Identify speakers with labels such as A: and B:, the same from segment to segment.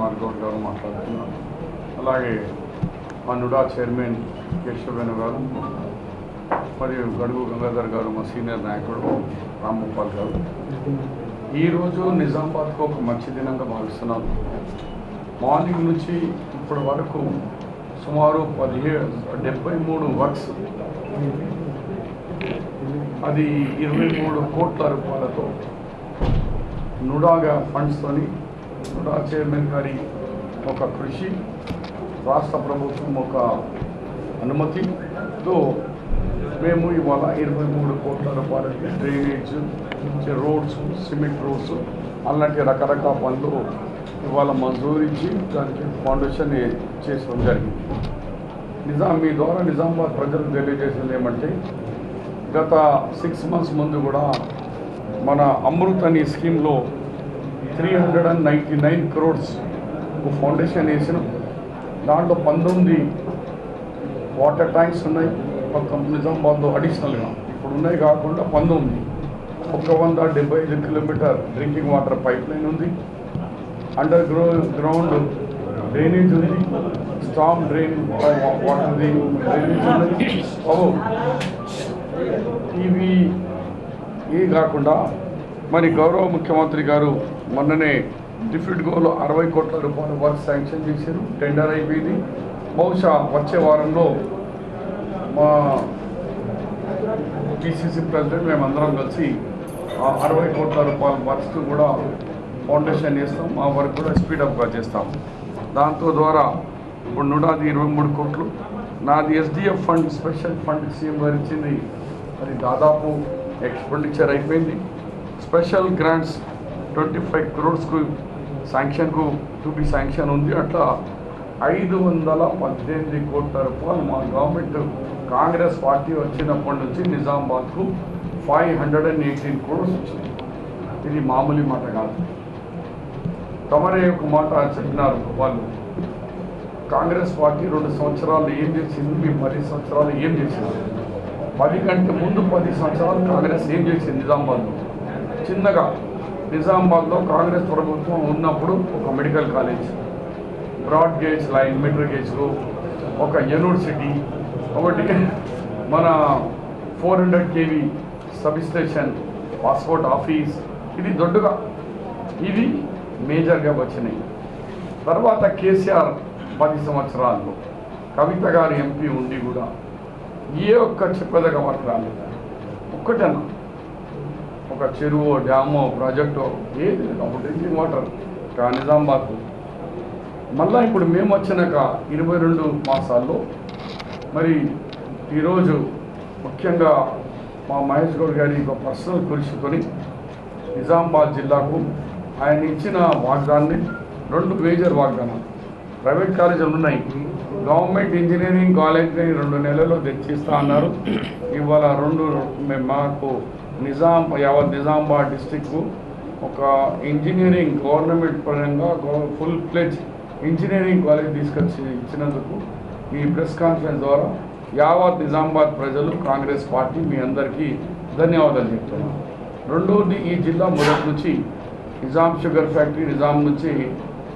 A: కుమార్ గారు మాట్లాడుతున్నారు అలాగే మా నుడా చైర్మన్ కేశవేణు గారు మరియు గడుగు గంగాధర్ గారు మా సీనియర్ నాయకుడు రాంగోపాల్ గారు. ఈరోజు నిజామాబాద్కు ఒక మంచి దినంగా భావిస్తున్నాను. మార్నింగ్ నుంచి ఇప్పటి వరకు సుమారు పదిహేడు డెబ్బై మూడు వర్క్స్ అది ఇరవై మూడు కోట్ల రూపాయలతో నుడాగా ఫండ్స్తోని నుడా చైర్మన్ గారి ఒక కృషి రాష్ట్ర ప్రభుత్వం ఒక అనుమతితో మేము ఇవాళ ఇరవై మూడు కోట్ల రూపాయలకి డ్రైనేజ్ రోడ్స్ సిమెంట్ రోడ్స్ అలాంటి రకరకాల పనులు ఇవాళ మంజూరు ఇచ్చి దానికి ఫౌండేషన్ చేసడం జరిగింది. నిజాం మీ ద్వారా నిజామాబాద్ ప్రజలకు తెలియజేసింది ఏమంటే గత సిక్స్ మంత్స్ ముందు కూడా మన అమృత్ అనే స్కీమ్లో three hundred and ninety nine crores foundation వేసినాం దాంట్లో పంతొమ్మిది వాటర్ ట్యాంక్స్ ఉన్నాయి ఒక నిజామాబాద్లో అడిషనల్గా ఇప్పుడు ఉన్నాయి కాకుండా పంతొమ్మిది. ఒక వంద డెబ్బై ఐదు kilometre drinking water pipe line ఉంది. అండర్ గ్రౌ గ్రౌండ్ డ్రైనేజ్ ఉంది స్టామ్ డ్రైన్ వాటర్ది డ్రైనేజ్ ఉంది ఓ ఇవి ఇవి కాకుండా మరి గౌరవ ముఖ్యమంత్రి గారు మొన్ననే డిఫిట్ గోలో అరవై కోట్ల రూపాయల వర్క్ శాంక్షన్ చేశారు. టెండర్ అయిపోయింది. బహుశా వచ్చే వారంలో మా పిసిసి ప్రెసిడెంట్ మేమందరం కలిసి ఆ అరవై కోట్ల రూపాయల వర్క్స్ కూడా ఫౌండేషన్ చేస్తాం మా వర్క్ కూడా స్పీడప్గా చేస్తాం. దాంతో ద్వారా ఇప్పుడు నూడాది ఇరవై మూడు కోట్లు. నాది SDF fund special fund CM గారు ఇచ్చింది. అది దాదాపు ఎక్స్పెండిచర్ అయిపోయింది. స్పెషల్ గ్రాంట్స్ ట్వంటీ ఫైవ్ క్రోడ్స్కు శాంక్షన్కు చూపి శాంక్షన్ ఉంది. అట్లా ఐదు వందల పద్దెనిమిది కోట్ల రూపాయలు మా గవర్నమెంట్ కాంగ్రెస్ పార్టీ వచ్చినప్పటి నుంచి నిజామాబాద్కు five hundred and eighteen crores వచ్చింది ఇది మామూలు మాట కాదు. తమరే ఒక మాట చెప్పినారు వాళ్ళు. కాంగ్రెస్ పార్టీ రెండు సంవత్సరాలు ఏం చేసింది మీ పది సంవత్సరాలు ఏం చేసింది? పది కంటే ముందు పది సంవత్సరాలు కాంగ్రెస్ ఏం చేసింది నిజామాబాద్లో? చిన్నగా నిజామాబాద్లో కాంగ్రెస్ ప్రభుత్వం ఉన్నప్పుడు ఒక medical college broad gauge line metre గేజ్లు ఒక యూనివర్సిటీ ఒకటి మన four hundred KV substation passport office ఇది దొడ్డుగా. ఇవి మేజర్గా వచ్చినాయి. తర్వాత కేసీఆర్ పది సంవత్సరాల్లో కవిత గారి ఎంపీ ఉండి కూడా ఏ ఒక్క చెప్పదగ మాట్లాడలేదు ఒక్కటన్నా ఒక చెరువు డ్యామో ప్రాజెక్టు ఏది లేదు. డ్రింకింగ్ వాటర్ కా నిజామాబాద్ మళ్ళీ ఇప్పుడు మేము వచ్చినాక ఇరవై రెండు మాసాల్లో మరి ఈరోజు ముఖ్యంగా మా మహేష్ గౌడ్ గారి ఒక పర్సనల్ కృషితోని నిజామాబాద్ జిల్లాకు ఆయన ఇచ్చిన వాగ్దాన్ని రెండు మేజర్ వాగ్దానాలు. ప్రైవేట్ కాలేజీలు ఉన్నాయి. గవర్నమెంట్ ఇంజనీరింగ్ కాలేజ్ని రెండు నెలల్లో తెచ్చిస్తా అన్నారు. ఇవాళ రెండు మాకు నిజాం యావత్ నిజామాబాద్ డిస్టిక్ ఒక ఇంజనీరింగ్ గవర్నమెంట్ పరంగా ఫుల్ ఫ్లెజ్ ఇంజనీరింగ్ కాలేజ్ తీసుకొచ్చి ఇచ్చినందుకు ఈ ప్రెస్ కాన్ఫరెన్స్ ద్వారా యావత్ నిజామాబాద్ ప్రజలు కాంగ్రెస్ పార్టీ మీ అందరికీ ధన్యవాదాలు చెప్తున్నాను. రెండవది ఈ జిల్లా మొదటి నుంచి నిజాం షుగర్ ఫ్యాక్టరీ నిజాం నుంచి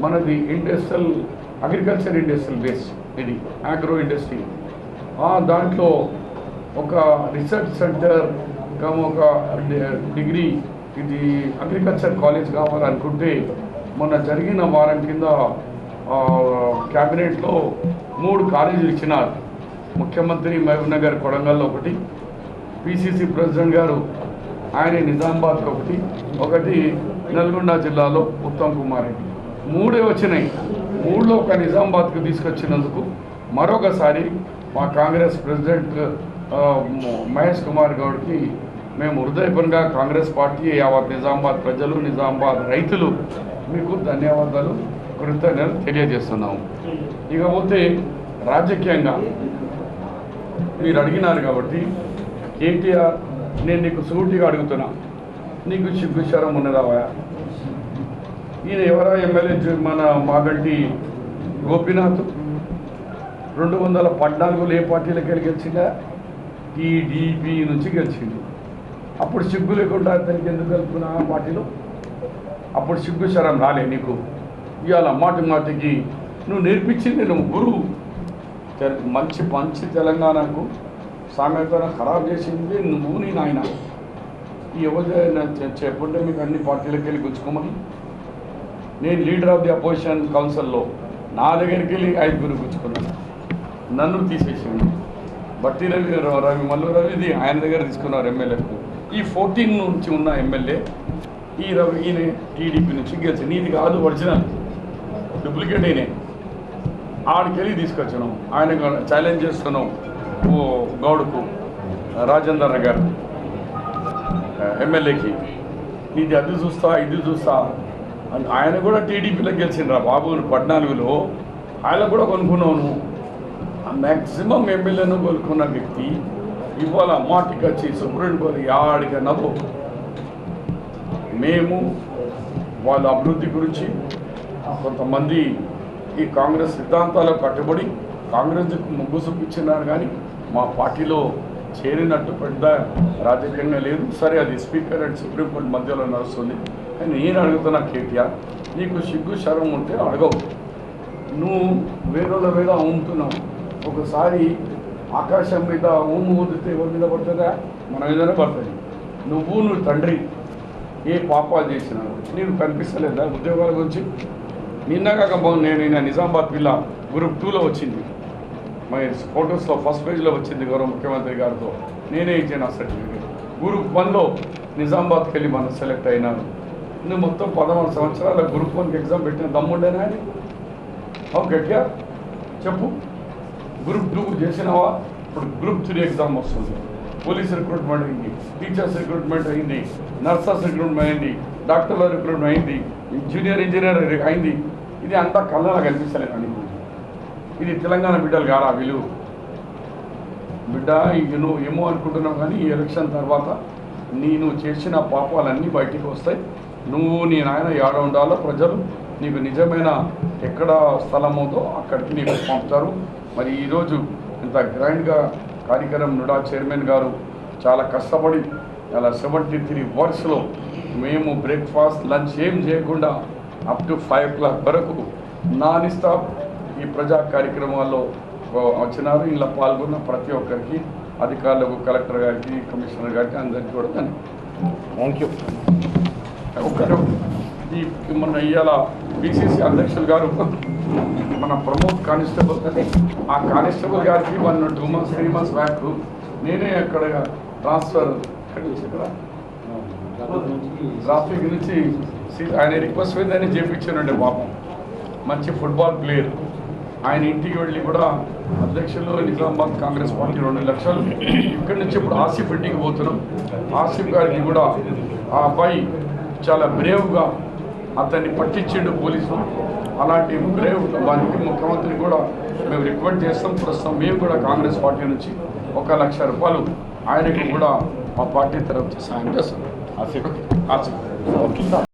A: మనది ఇండస్ట్రియల్ అగ్రికల్చర్ ఇండస్ట్రియల్ బేస్ ఇది ఆగ్రో ఇండస్ట్రీ. దాంట్లో ఒక రీసెర్చ్ సెంటర్ కమ్ ఒక డిగ్రీ ఇది అగ్రికల్చర్ కాలేజ్ కావాలనుకుంటే మొన్న జరిగిన వారం కింద క్యాబినెట్లో మూడు కాలేజీలు ఇచ్చినారు. ముఖ్యమంత్రి మహబూబ్ నగర్ కొడంగల్లో ఒకటి పిసిసి ప్రెసిడెంట్ గారు ఆయన నిజామాబాద్కి ఒకటి ఒకటి నల్గొండ జిల్లాలో ఉత్తమ్ కుమార్ రెడ్డి. మూడే వచ్చినాయి. మూడులో ఒక నిజామాబాద్కు తీసుకొచ్చినందుకు మరొకసారి మా కాంగ్రెస్ ప్రెసిడెంట్ మహేష్ కుమార్ గౌడ్కి మేము హృదయపరంగా కాంగ్రెస్ పార్టీ యావత్ నిజామాబాద్ ప్రజలు నిజామాబాద్ రైతులు మీకు ధన్యవాదాలు కృతజ్ఞతలు తెలియజేస్తున్నాము. ఇకపోతే రాజకీయంగా మీరు అడిగినారు కాబట్టి కేటీఆర్ నేను నీకు సూటిగా అడుగుతున్నా. నీకు సిగ్గు ఉన్నదావా ఈయన ఎవరా? ఎమ్మెల్యే మన మాగంటి గోపీనాథ్. రెండు వందల పద్నాలుగులో ఏ పార్టీలకు వెళ్ళి గెలిచిందా? టీడీపీ నుంచి గెలిచింది. అప్పుడు సిగ్గు లేకుండా అతనికి ఎందుకు కలుపుకున్నా ఆ పార్టీలో? అప్పుడు సిగ్గు శరం రాలే నీకు. ఇవాళ మాటి మాటికి నువ్వు నేర్పించింది నువ్వు గురువు తె- మంచి మంచి తెలంగాణకు సామెతను ఖరాబ్ చేసింది నువ్వు నీ నాయన. ఈ ఎవరైనా చెప్పుంటే మీకు అన్ని పార్టీలకు వెళ్ళి గుచ్చుకోమని. నేను లీడర్ ఆఫ్ ది అపోజిషన్ కౌన్సిల్లో నా దగ్గరికి వెళ్ళి ఐదుగురు గుచ్చుకున్నాను. నన్ను తీసేసింది బట్టి రవి రవి మల్లు రవిది ఆయన దగ్గర తీసుకున్నారు ఎమ్మెల్యేకు. ఈ ఫోర్టీన్ నుంచి ఉన్న ఎమ్మెల్యే ఈ రవి ఈయన టీడీపీ నుంచి గెలిచి నీది కాదు ఒరిజినల్. డూప్లికేట్ అయినే ఆడికెళ్ళి తీసుకొచ్చినాం. ఆయన ఛాలెంజ్ చేస్తున్నాం ఓ గౌడ్కు రాజేందర్ గారు ఎమ్మెల్యేకి. ఇది అది చూస్తా ఇది చూస్తా. అని ఆయన కూడా టీడీపీలో గెలిచిండ్రా బాబు పద్నాలుగులో. ఆయన కూడా కొనుక్కున్నాను మ్యాక్సిమం ఎమ్మెల్యేను కొనుక్కున్న వ్యక్తి ఇవాళ మాటికి వచ్చి సుప్రీం కోర్టు మేము వాళ్ళ అభివృద్ధి గురించి కొంతమంది ఈ కాంగ్రెస్ సిద్ధాంతాలకు కట్టుబడి కాంగ్రెస్కు ముగ్గు చూపించినారు కానీ మా పార్టీలో చేరినట్టు పెద్ద రాజకీయంగా లేదు. సరే అది స్పీకర్ అండ్ సుప్రీంకోర్టు మధ్యలో నడుస్తుంది. కానీ నేను అడుగుతున్నా కేటీఆర్ నీకు సిగ్గు శరం ఉంటే అడగవు. నువ్వు వేరే వేళ అమ్ముతున్నావు ఒకసారి ఆకాశం మీద ఊము ఊదితే ఎవరి మీద పడుతుందా? మన మీదనే పడుతుంది. నువ్వు నువ్వు తండ్రి ఏ పాపాలు చేసినావు నీకు కనిపిస్తలేదా ఉద్యోగాల గురించి? నిన్న కాక నేను నిన్న నిజామాబాద్ పిల్ల గ్రూప్ టూలో వచ్చింది. మై ఫోటోస్లో ఫస్ట్ పేజ్లో వచ్చింది గౌరవ ముఖ్యమంత్రి గారితో. నేనే ఇచ్చాను ఆ సర్టిఫికేట్. గ్రూప్ వన్లో నిజామాబాద్కి వెళ్ళి మనం సెలెక్ట్ అయినాను. నువ్వు మొత్తం పదమూడు సంవత్సరాల గ్రూప్ వన్కి ఎగ్జామ్ పెట్టిన దమ్ముండేనా అని అవును గట్టిగా చెప్పు. గ్రూప్ టూ చేసినావా ఇప్పుడు గ్రూప్ త్రీ ఎగ్జామ్ వస్తుంది. పోలీస్ రిక్రూట్మెంట్ అయింది టీచర్స్ రిక్రూట్మెంట్ అయింది నర్సెస్ రిక్రూట్మెంట్ అయింది డాక్టర్ల రిక్రూట్మెంట్ అయింది జూనియర్ ఇంజనీర్ అయింది. ఇది అంతా కళ్ళలా కనిపిస్తలేదు అని ఇది తెలంగాణ బిడ్డలు కారా విలువ బిడ్డ ఇక నువ్వు ఏమో అనుకుంటున్నావు కానీ ఈ ఎలక్షన్ తర్వాత నేను చేసిన పాపాలన్నీ బయటికి వస్తాయి. నువ్వు నీ నాయన ఏడ ఉండాలో ప్రజలు నీకు నిజమైన ఎక్కడ స్థలం ఉందో అక్కడికి నీకు పంపుతారు. మరి ఈరోజు ఇంత గ్రాండ్గా కార్యక్రమం నుడా చైర్మన్ గారు చాలా కష్టపడి చాలా సెవెంటీ త్రీ వర్క్స్లో మేము బ్రేక్ఫాస్ట్ లంచ్ ఏం చేయకుండా up to five o'clock వరకు నాన్ స్టాప్ ఈ ప్రజా కార్యక్రమాల్లో వచ్చినారు. ఇలా పాల్గొన్న ప్రతి ఒక్కరికి అధికారులకు కలెక్టర్ గారికి కమిషనర్ గారికి అందరికీ కూడా
B: థ్యాంక్ యూ
A: ఒక్కరు ఈ మన ఇవాళ బీసీసీ అధ్యక్షులు గారు మన ప్రమోద్ కానిస్టేబుల్ ఆ కానిస్టేబుల్ గారికి one two months three months back నేనే అక్కడ ట్రాన్స్ఫర్ నుంచి ఇక్కడ ట్రాఫిక్ నుంచి ఆయన రిక్వెస్ట్ మీద చేపించానండి పాపం మంచి ఫుట్బాల్ ప్లేయర్ ఆయన ఇంటికి వెళ్ళి కూడా అధ్యక్షులు నిజామాబాద్ కాంగ్రెస్ పార్టీ రెండు లక్షలు. ఇక్కడి నుంచి ఇప్పుడు ఆసిఫ్ ఇంటికి పోతున్నాం. ఆసిఫ్ గారికి కూడా ఆ అబ్బాయి చాలా బ్రేవ్గా అతన్ని పట్టించిండు పోలీసులు అలాంటి బ్రేవ్ వారికి ముఖ్యమంత్రి కూడా మేము రిక్వెస్ట్ చేస్తాం ప్రస్తుతం మేము కూడా కాంగ్రెస్ పార్టీ నుంచి ఒక లక్ష రూపాయలు ఆయనకు కూడా మా పార్టీ తరఫు సాయం చేస్తాం.
B: ఓకే.